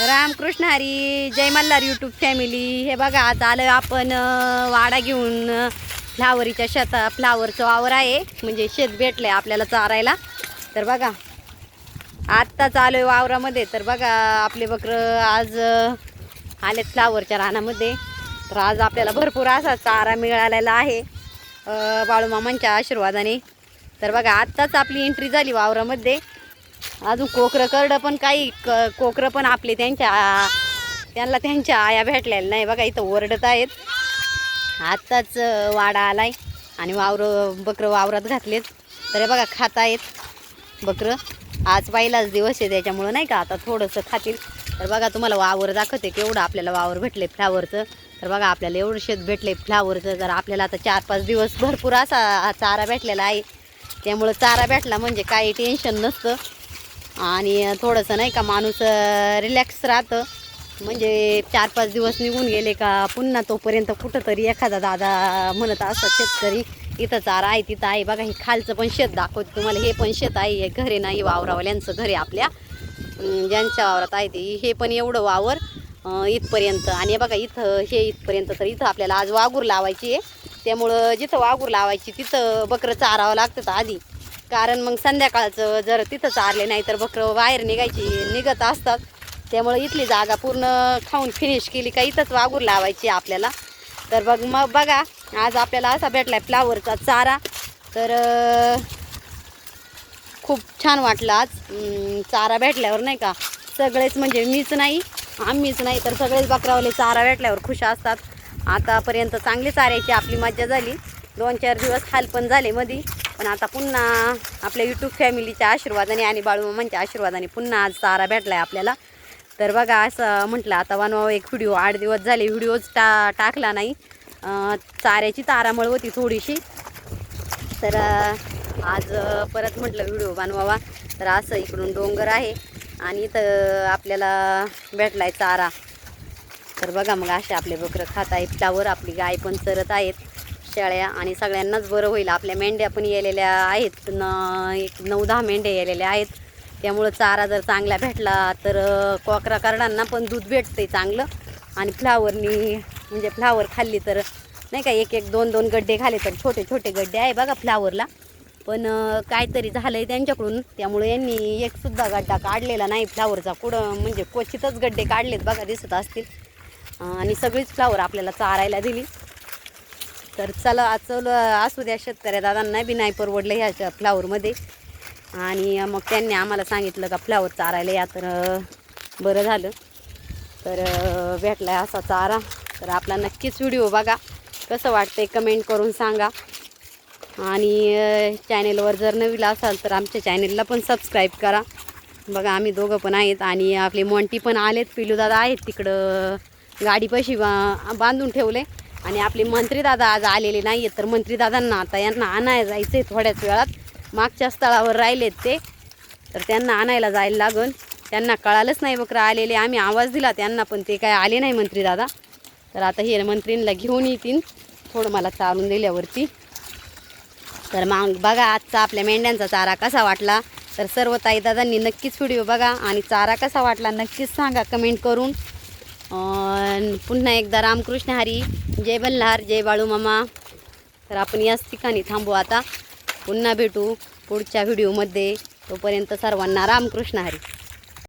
रामकृष्ण हरी जय Malhar YouTube family हे बघा आता आलं आपण वाडा घेऊन फ्लावरीच्या शेता फ्लावरचं वावर आहे. म्हणजे शेत भेटलं आहे आपल्याला चारायला. तर बघा आत्ताच आलो आहे वावरामध्ये. तर बघा आपले बकरं आज आले आलेत फ्लावरच्या रानामध्ये. तर आज आपल्याला भरपूर असा चारा मिळालेला आहे बाळूमामांच्या आशीर्वादाने. तर बघा आत्ताच आपली एंट्री झाली वावरामध्ये. अजून कोकरं करडं पण काही क कोकरं पण आपले त्यांच्या त्यांना त्यांच्या आया भेटलेल्या नाही बघा इथं ओरडत आहेत. आत्ताच अं, वाडा आलाय आणि वावरं बकरं वावरात घातलेत. तर बघा खात आहेत बकरं. आज पहिलाच दिवस आहे त्याच्यामुळं नाही का आता थोडंसं खातील. तर बघा तुम्हाला वावर दाखवते केवढं आपल्याला वावर भेटले फ्लावरचं. तर बघा आपल्याला एवढं शेत भेटले फ्लावरचं. तर आपल्याला आता चार पाच दिवस भरपूर असा चारा भेटलेला आहे. त्यामुळं चारा भेटला म्हणजे काही टेन्शन नसतं. आणि थोडंसं नाही का माणूस रिलॅक्स राहतं. म्हणजे चार पाच दिवस निघून गेले का पुन्हा तोपर्यंत कुठंतरी एखादा दादा म्हणत असतात शेतकरी इथं चारा आहे तिथं आहे. बघा हे खालचं पण शेत दाखवते तुम्हाला. हे पण शेत आहे हे घरे नाही वावरावाल्यांचं घरे आपल्या. ज्यांच्या वावरात आहे ते. हे पण एवढं वावर इथपर्यंत. आणि बघा इथं हे इथपर्यंत तर इथं आपल्याला आज वाघूर लावायची आहे. त्यामुळं जिथं वाघूर लावायची तिथं बकरं चारावं लागतं आधी. कारण मग संध्याकाळचं जर तिथंच आले नाही तर बकरं बाहेर निघायची निघत असतात. त्यामुळं इथली जागा पूर्ण खाऊन फिनिश केली का इथंच वागूर लावायची आपल्याला. तर बघ मग बघा आज आपल्याला असा भेटला आहे फ्लावरचा चारा. तर खूप छान वाटलं आज. चारा भेटल्यावर नाही का सगळेच म्हणजे मीच नाही आम्हीच नाही तर सगळेच बकरावले चारा भेटल्यावर खुश असतात. आतापर्यंत चांगली चाऱ्याची आपली मज्जा झाली. दोन चार दिवस हाल पण झाले मधी. पण आता पुन्हा आपल्या यूट्यूब फॅमिलीच्या आशीर्वादाने आणि बाळूमामांच्या आशीर्वादाने पुन्हा आज चारा भेटला आहे आपल्याला. तर बघा असं म्हटलं आता वनवा एक व्हिडिओ आठ दिवस झाले व्हिडिओज टा टाकला नाही. चाऱ्याची तारामळ होती थोडीशी. तर आज परत म्हटलं व्हिडिओ बनवावा. तर असं इकडून डोंगर आहे आणि इथं आपल्याला भेटला आहे चारा. तर बघा मग असे आपले बकरं खात आहेत. त्यावर आपली गाय पण चरत आहेत. शेळ्या आणि सगळ्यांनाच बरं होईल. आपल्या मेंढ्या पण येलेल्या आहेत. न एक नऊ दहा मेंढ्या येलेल्या आहेत. त्यामुळं चारा जर चांगला भेटला तर कॉकरा करडांना पण दूध भेटते चांगलं. आणि फ्लावरनी म्हणजे फ्लावर खाल्ली तर नाही का एक एक दोन दोन गड्डे खाले तर छोटे छोटे गड्डे आहे बघा फ्लावरला. पण काहीतरी झालं आहे त्यांच्याकडून. त्यामुळे यांनी एकसुद्धा गड्डा काढलेला नाही फ्लावरचा. कुठं म्हणजे क्वचितच गड्डे काढलेत बघा दिसत असतील. आणि सगळीच फ्लावर आपल्याला चारायला दिली. तर चला चल असू द्या शेतकऱ्या दादांना बी नाही परवडलं ह्याच्या फ्लावरमध्ये आणि मग त्यांनी आम्हाला सांगितलं का फ्लावर चारायला या तर बरं झालं. तर भेटला भेटला असा चारा. तर आपला नक्कीच व्हिडिओ बघा. कसं वाटतंय कमेंट करून सांगा. आणि चॅनेलवर जर नवीन असाल तर आमच्या चॅनेलला पण सबस्क्राईब करा. बघा आम्ही दोघं पण आहेत आणि आपले मोंटी पण आलेत. पिलूदादा आहेत तिकडं गाडीपाशी बा बांधून ठेवले. आणि आपले मंत्रीदादा आज आलेले नाही आहेत तर मंत्रीदादांना आता यांना आणायला जायचं आहे थोड्याच वेळात. मागच्या स्थळावर राहिलेत ते तर त्यांना आणायला जायला लागून. त्यांना कळालंच नाही बकरं आलेले आम्ही आवाज दिला त्यांना पण ते काय आले नाही मंत्रीदादा तर आता हे मंत्रींना घेऊन येतील थोडं मला चालून दिल्यावरती. तर मग बघा आजचा आपल्या मेंढ्यांचा चारा कसा वाटला. तर सर्व ताईदादांनी नक्कीच व्हिडिओ बघा आणि चारा कसा वाटला नक्कीच सांगा कमेंट करून. पुन्हा एकदा रामकृष्ण हरी. जय बल्लार जय बाळूमामा तर आपण याच ठिकाणी थांबू आता. पुन्हा भेटू पुढच्या व्हिडिओमध्ये तोपर्यंत सर्वांना रामकृष्ण हरी.